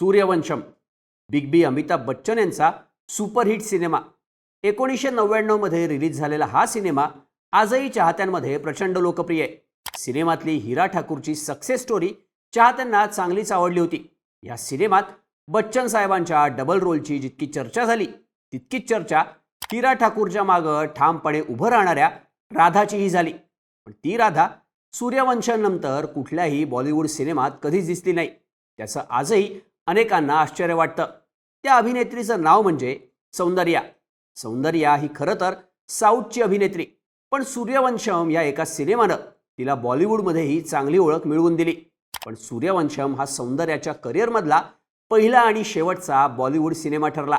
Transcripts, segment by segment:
Sooryavansham big B Amitabh Bachchan यांचा superhit cinema. एकोणीसशे नव्याण्णवमध्ये release झालेला हा सिनेमा आजही चाहत्यांमध्ये प्रचंड लोकप्रिय आहे. सिनेमातली हिरा ठाकूरची सक्सेस स्टोरी चाहत्यांना चांगलीच आवडली होती. या सिनेमात बच्चन साहेबांच्या डबल रोलची जितकी चर्चा झाली तितकीच चर्चा हिरा ठाकूरच्या मागं ठामपणे उभं राहणाऱ्या राधाचीही झाली. पण ती राधा सूर्यवंशानंतर कुठल्याही बॉलिवूड सिनेमात कधीच दिसली नाही. त्याचं आजही अनेकांना आश्चर्य वाटतं. त्या अभिनेत्रीचं नाव म्हणजे सौंदर्या. सौंदर्या ही खरं तर साऊथची अभिनेत्री पण सूर्यवंशम या एका सिनेमानं तिला बॉलिवूडमध्येही चांगली ओळख मिळवून दिली. पण सूर्यवंशम हा सौंदर्याच्या करिअरमधला पहिला आणि शेवटचा बॉलिवूड सिनेमा ठरला.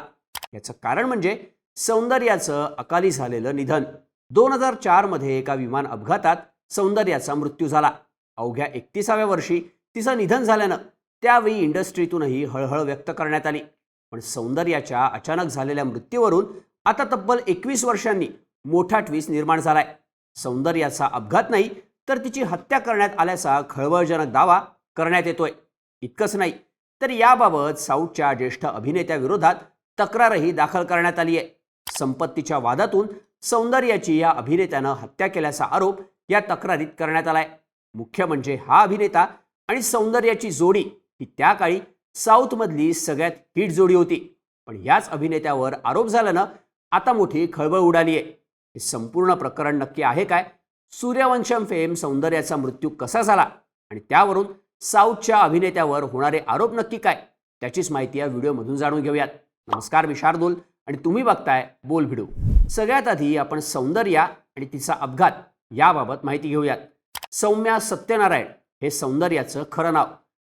याचं कारण म्हणजे सौंदर्याचं अकाली झालेलं निधन. दोन हजार चारमध्ये एका विमान अपघातात सौंदर्याचा मृत्यू झाला. अवघ्या एकतीसाव्या वर्षी तिचं निधन झाल्यानं त्यावेळी इंडस्ट्रीतूनही हळहळ व्यक्त करण्यात आली. पण सौंदर्याच्या अचानक झालेल्या मृत्यूवरून आता तब्बल एकवीस वर्षांनी मोठा ट्विस्ट निर्माण झालाय. सौंदर्याचा अपघात नाही तर तिची हत्या करण्यात आल्याचा खळबळजनक दावा करण्यात येतोय. इतकंच नाही तर याबाबत साऊथच्या ज्येष्ठ अभिनेत्याविरोधात तक्रारही दाखल करण्यात आली आहे. संपत्तीच्या वादातून सौंदर्याची या अभिनेत्यानं हत्या केल्याचा आरोप या तक्रारीत करण्यात आलाय. मुख्य म्हणजे हा अभिनेता आणि सौंदर्याची जोडी ही त्या काळी साऊथमधली सगळ्यात हिट जोडी होती. पण याच अभिनेत्यावर आरोप झाल्यानं आता मोठी खळबळ उडाली आहे हे संपूर्ण प्रकरण नक्की आहे काय? सूर्यवंशम फेम सौंदर्याचा मृत्यू कसा झाला? आणि त्यावरून साऊथच्या अभिनेत्यावर होणारे आरोप नक्की काय? त्याचीच माहिती या व्हिडिओमधून जाणून घेऊयात. नमस्कार मी शार्दूल आणि तुम्ही बघताय बोल व्हिडिओ. सगळ्यात आधी आपण सौंदर्या आणि तिचा अपघात याबाबत माहिती घेऊयात. सौम्या सत्यनारायण हे सौंदर्याचं खरं नाव.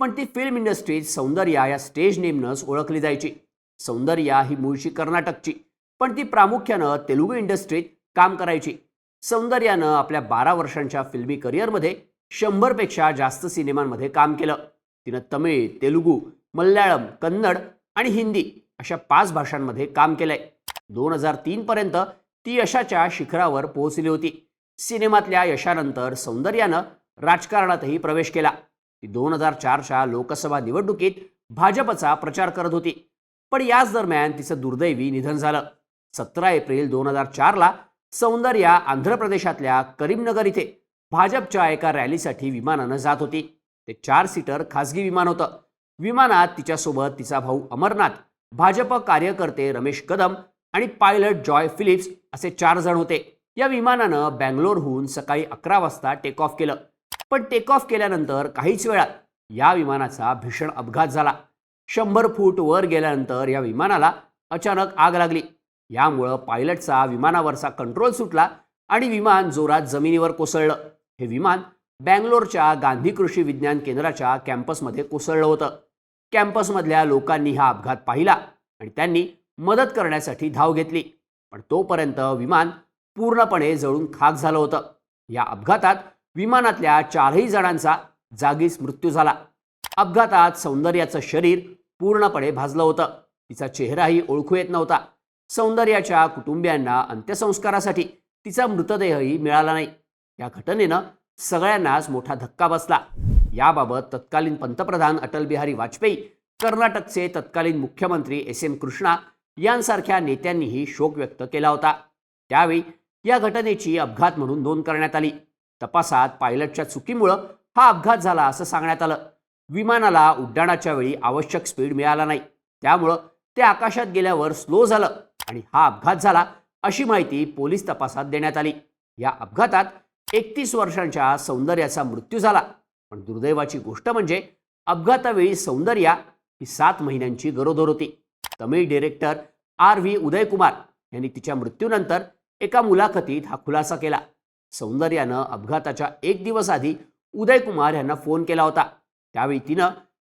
पण ती फिल्म इंडस्ट्रीत सौंदर्या या स्टेज नेमनंच ओळखली जायची. सौंदर्या ही मूळची कर्नाटकची पण ती प्रामुख्यानं तेलुगू इंडस्ट्रीत काम करायची. सौंदर्यानं आपल्या बारा वर्षांच्या फिल्मी करिअरमध्ये शंभरपेक्षा जास्त सिनेमांमध्ये काम केलं. तिनं तमिळ तेलुगू मल्याळम कन्नड आणि हिंदी अशा पाच भाषांमध्ये काम केलंय. दोन हजार तीनपर्यंत ती यशाच्या शिखरावर पोहोचली होती. सिनेमातल्या यशानंतर सौंदर्यानं राजकारणातही प्रवेश केला. ती दोन हजार चारच्या लोकसभा निवडणुकीत भाजपचा प्रचार करत होती. पण याच दरम्यान तिचं दुर्दैवी निधन झालं. सतरा एप्रिल दोन हजार चारला सौंदर्या आंध्र प्रदेशातल्या करीमनगर इथे भाजपच्या एका रॅलीसाठी विमानानं जात होती. ते चार सीटर खासगी विमान होतं. विमानात तिच्यासोबत तिचा भाऊ अमरनाथ भाजप कार्यकर्ते रमेश कदम आणि पायलट जॉय फिलिप्स असे चार जण होते. या विमानानं बँगलोरहून सकाळी अकरा वाजता टेक ऑफ केलं. पण टेक ऑफ केल्यानंतर काहीच वेळात या विमानाचा भीषण अपघात झाला. शंभर फूट वर गेल्यानंतर या विमानाला अचानक आग लागली. यामुळं पायलटचा विमानावरचा कंट्रोल सुटला आणि विमान जोरात जमिनीवर कोसळलं. हे विमान बँगलोरच्या गांधी कृषी विज्ञान केंद्राच्या कॅम्पसमध्ये कोसळलं होतं. कॅम्पसमधल्या लोकांनी हा अपघात पाहिला आणि त्यांनी मदत करण्यासाठी धाव घेतली. पण तोपर्यंत विमान पूर्णपणे जळून खाक झालं होतं. या अपघातात विमानातल्या चारही जणांचा जागीच मृत्यू झाला. अपघातात सौंदर्याचं शरीर पूर्णपणे भाजलं होतं. तिचा चेहराही ओळखू येत नव्हता. सौंदर्याच्या कुटुंबियांना अंत्यसंस्कारासाठी तिचा मृतदेहही मिळाला नाही. या घटनेनं सगळ्यांनाच मोठा धक्का बसला. याबाबत तत्कालीन पंतप्रधान अटल बिहारी वाजपेयी कर्नाटकचे तत्कालीन मुख्यमंत्री एस एम कृष्णा यांसारख्या नेत्यांनीही शोक व्यक्त केला होता. त्यावेळी या घटनेची अपघात म्हणून नोंद करण्यात आली. तपासात पायलटच्या चुकीमुळं हा अपघात झाला असं सांगण्यात आलं. विमानाला उड्डाणाच्या वेळी आवश्यक स्पीड मिळाला नाही. त्यामुळं ते आकाशात गेल्यावर स्लो झालं आणि हा अपघात झाला अशी माहिती पोलीस तपासात देण्यात आली. या अपघातात एकतीस वर्षांच्या सौंदर्याचा मृत्यू झाला. पण दुर्दैवाची गोष्ट म्हणजे अपघातावेळी सौंदर्या ही सात महिन्यांची गरोदर होती. Tamil director R V Udayakumar यांनी तिच्या मृत्यूनंतर एका मुलाखतीत हा खुलासा केला. सौंदर्यानं अपघाताच्या एक दिवस आधी उदयकुमार यांना फोन केला होता. त्यावेळी तिनं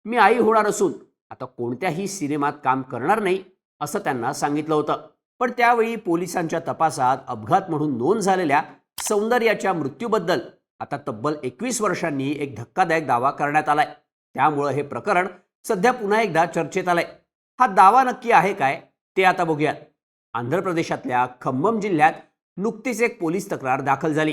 मी आई होणार असून आता कोणत्याही सिनेमात काम करणार नाही असं त्यांना सांगितलं होतं. पण त्यावेळी पोलिसांच्या तपासात अपघात म्हणून नोंद झालेल्या सौंदर्याच्या मृत्यूबद्दल आता तब्बल एकवीस वर्षांनी एक धक्कादायक दावा करण्यात आलाय. त्यामुळं हे प्रकरण सध्या पुन्हा एकदा चर्चेत आलंय. हा दावा नक्की आहे काय ते आता बघूयात. आंध्र प्रदेशातल्या खम्मम जिल्ह्यात नुकतीच एक पोलीस तक्रार दाखल झाली.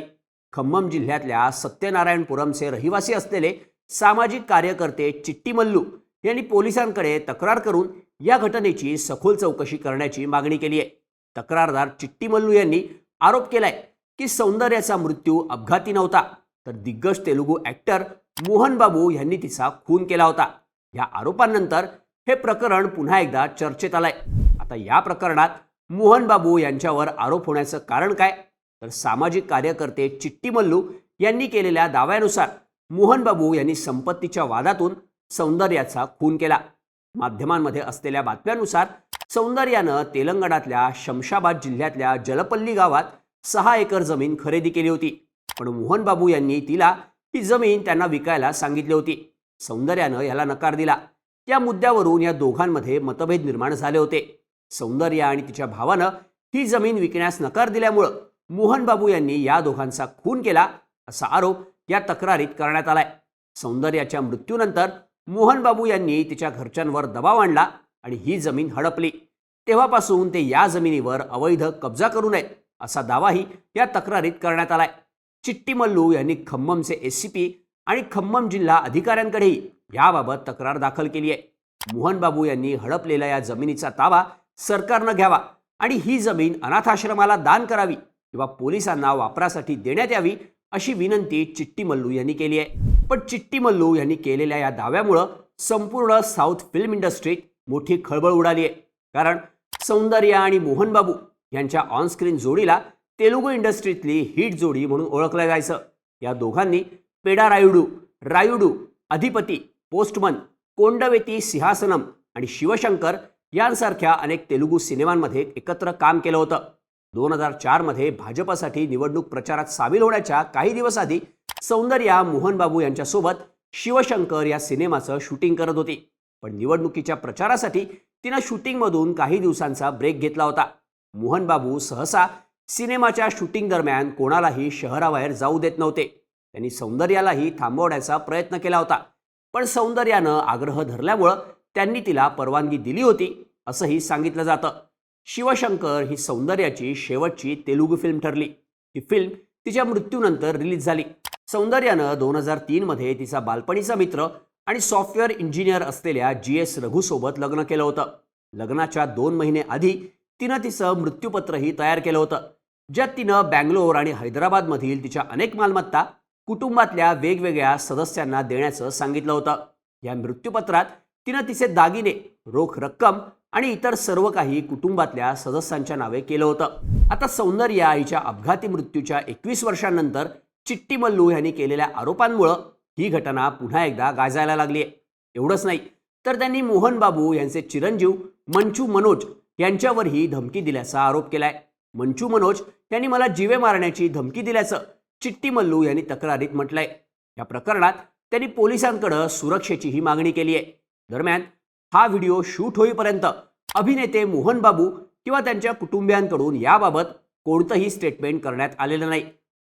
खम्मम जिल्ह्यातल्या सत्यनारायणपुरमचे रहिवासी असलेले सामाजिक कार्यकर्ते चिट्टी मल्लू यांनी पोलिसांकडे तक्रार करून या घटनेची सखोल चौकशी करण्याची मागणी केली आहे. तक्रारदार चिट्टी मल्लू यांनी आरोप केलाय की सौंदर्याचा मृत्यू अपघाती नव्हता तर दिग्गज तेलुगू ॲक्टर मोहन बाबू यांनी तिचा खून केला होता. या आरोपांनंतर हे प्रकरण पुन्हा एकदा चर्चेत आलंय. आता या प्रकरणात मोहन बाबू यांच्यावर आरोप होण्याचं कारण काय? तर सामाजिक कार्यकर्ते चिट्टी मल्लू यांनी केलेल्या दाव्यानुसार मोहन बाबू यांनी संपत्तीच्या वादातून सौंदर्याचा खून केला. माध्यमांमध्ये असलेल्या बातम्यानुसार सौंदर्यानं तेलंगणातल्या शमशाबाद जिल्ह्यातल्या जलपल्ली गावात सहा एकर जमीन खरेदी केली होती. पण मोहन बाबू यांनी तिला ही जमीन त्यांना विकायला सांगितली होती. सौंदर्यानं याला नकार दिला. या मुद्द्यावरून या दोघांमध्ये मतभेद निर्माण झाले होते. सौंदर्य आणि तिच्या भावानं ही जमीन विकण्यास नकार दिल्यामुळं मोहन बाबू यांनी या दोघांचा खून केला असा आरोप या तक्रारीत करण्यात आलाय. सौंदर्याच्या मृत्यूनंतर मोहन बाबू यांनी तिच्या घरच्यांवर दबाव आणला आणि ही जमीन हडपली. तेव्हापासून ते या जमिनीवर अवैध कब्जा करू नयेत असा दावाही या तक्रारीत करण्यात आलाय. चिट्टी मल्लू यांनी खम्ममचे एस सी पी आणि खम्मम जिल्हा अधिकाऱ्यांकडेही याबाबत तक्रार दाखल केली आहे मोहन बाबू यांनी हडपलेल्या या जमिनीचा ताबा सरकारनं घ्यावा आणि ही जमीन अनाथाश्रमाला दान करावी किंवा पोलिसांना वापरासाठी देण्यात यावी अशी विनंती चिट्टी मल्लू यांनी केली आहे. पण चिट्टी मल्लू यांनी केलेल्या या दाव्यामुळं संपूर्ण साऊथ फिल्म इंडस्ट्रीत मोठी खळबळ उडाली आहे. कारण सौंदर्या आणि मोहन बाबू यांच्या ऑनस्क्रीन जोडीला तेलुगू इंडस्ट्रीतली हिट जोडी म्हणून ओळखलं जायचं. या दोघांनी पेडा रायुडू रायुडू अधिपती पोस्टमन कोंडवेती सिंहासनम आणि शिवशंकर यांसारख्या अनेक तेलुगू सिनेमांमध्ये एकत्र काम केलं होतं. दोन हजार चारमध्ये भाजपासाठी निवडणूक प्रचारात सामील होण्याच्या काही दिवस आधी सौंदर्या मोहनबाबू यांच्यासोबत शिवशंकर या सिनेमाचं शूटिंग करत होती. पण निवडणुकीच्या प्रचारासाठी तिनं शूटिंगमधून काही दिवसांचा ब्रेक घेतला होता. मोहनबाबू सहसा सिनेमाच्या शूटिंग दरम्यान कोणालाही शहराबाहेर जाऊ देत नव्हते. त्यांनी सौंदर्यालाही थांबवण्याचा प्रयत्न केला होता. पण सौंदर्यानं आग्रह धरल्यामुळं त्यांनी तिला परवानगी दिली होती असंही सांगितलं जातं. शिवशंकर ही सौंदर्याची शेवटची तेलुगू फिल्म ठरली. ही फिल्म तिच्या मृत्यूनंतर रिलीज झाली. सौंदर्यानं दोन हजार तीनमध्ये तिचा बालपणीचा मित्र आणि सॉफ्टवेअर इंजिनियर असलेल्या जी एस रघूसोबत लग्न केलं होतं. लग्नाच्या दोन महिने आधी तिनं तिचं मृत्यूपत्रही तयार केलं होतं ज्यात तिनं बँगलोर आणि हैदराबादमधील तिच्या अनेक मालमत्ता कुटुंबातल्या वेगवेगळ्या सदस्यांना देण्याचं सांगितलं होतं. या मृत्यूपत्रात तिनं तिचे दागिने रोख रक्कम आणि इतर सर्व काही कुटुंबातल्या सदस्यांच्या नावे केलं होतं. आता सौंदर्या आईच्या अपघाती मृत्यूच्या एकवीस वर्षांनंतर चिट्टी मल्लू यांनी केलेल्या आरोपांमुळं ही घटना पुन्हा एकदा गाजायला लागली आहे. एवढंच नाही तर त्यांनी मोहन बाबू यांचे चिरंजीव मंचू मनोज यांच्यावरही धमकी दिल्याचा आरोप केलाय. मंचू मनोज यांनी मला जीवे मारण्याची धमकी दिल्याचं चिट्टी मल्लू यांनी तक्रारीत म्हटलंय. या प्रकरणात त्यांनी पोलिसांकडे सुरक्षेचीही मागणी केली आहे. दरम्यान हा व्हिडिओ शूट होईपर्यंत अभिनेते मोहन बाबू किंवा त्यांच्या कुटुंबियांकडून याबाबत कोणतंही स्टेटमेंट करण्यात आलेलं नाही.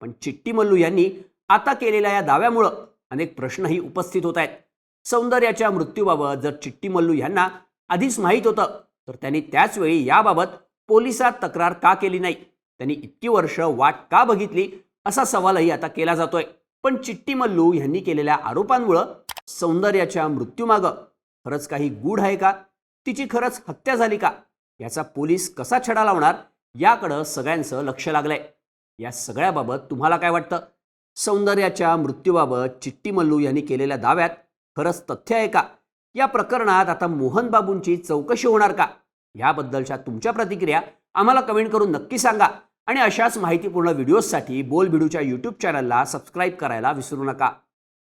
पण चिट्टी मल्लू यांनी आता केलेल्या या दाव्यामुळं अनेक प्रश्नही उपस्थित होत आहेत. सौंदर्याच्या मृत्यूबाबत जर चिट्टी मल्लू यांना आधीच माहीत होतं तर त्यांनी त्याचवेळी याबाबत पोलिसात तक्रार का केली नाही? त्यांनी इतकी वर्ष वाट का बघितली? असा सवालही आता केला जातोय. पण चिट्टी मल्लू यांनी केलेल्या आरोपांमुळं सौंदर्याच्या मृत्यूमागं खरंच काही गूढ आहे का? तिची खरंच हत्या झाली का? याचा पोलीस कसा छडा लावणार? याकडं सगळ्यांचं लक्ष लागलंय. या सगळ्याबाबत तुम्हाला काय वाटतं? सौंदर्याच्या मृत्यूबाबत चिट्टी मल्लू यांनी केलेल्या दाव्यात खरंच तथ्य आहे का? या प्रकरणात आता मोहन बाबूंची चौकशी होणार का? याबद्दलच्या तुमच्या प्रतिक्रिया आम्हाला कमेंट करून नक्की सांगा. आणि अशाच माहितीपूर्ण व्हिडिओजसाठी बोलबिडूच्या यूट्यूब चॅनलला सबस्क्राईब करायला विसरू नका.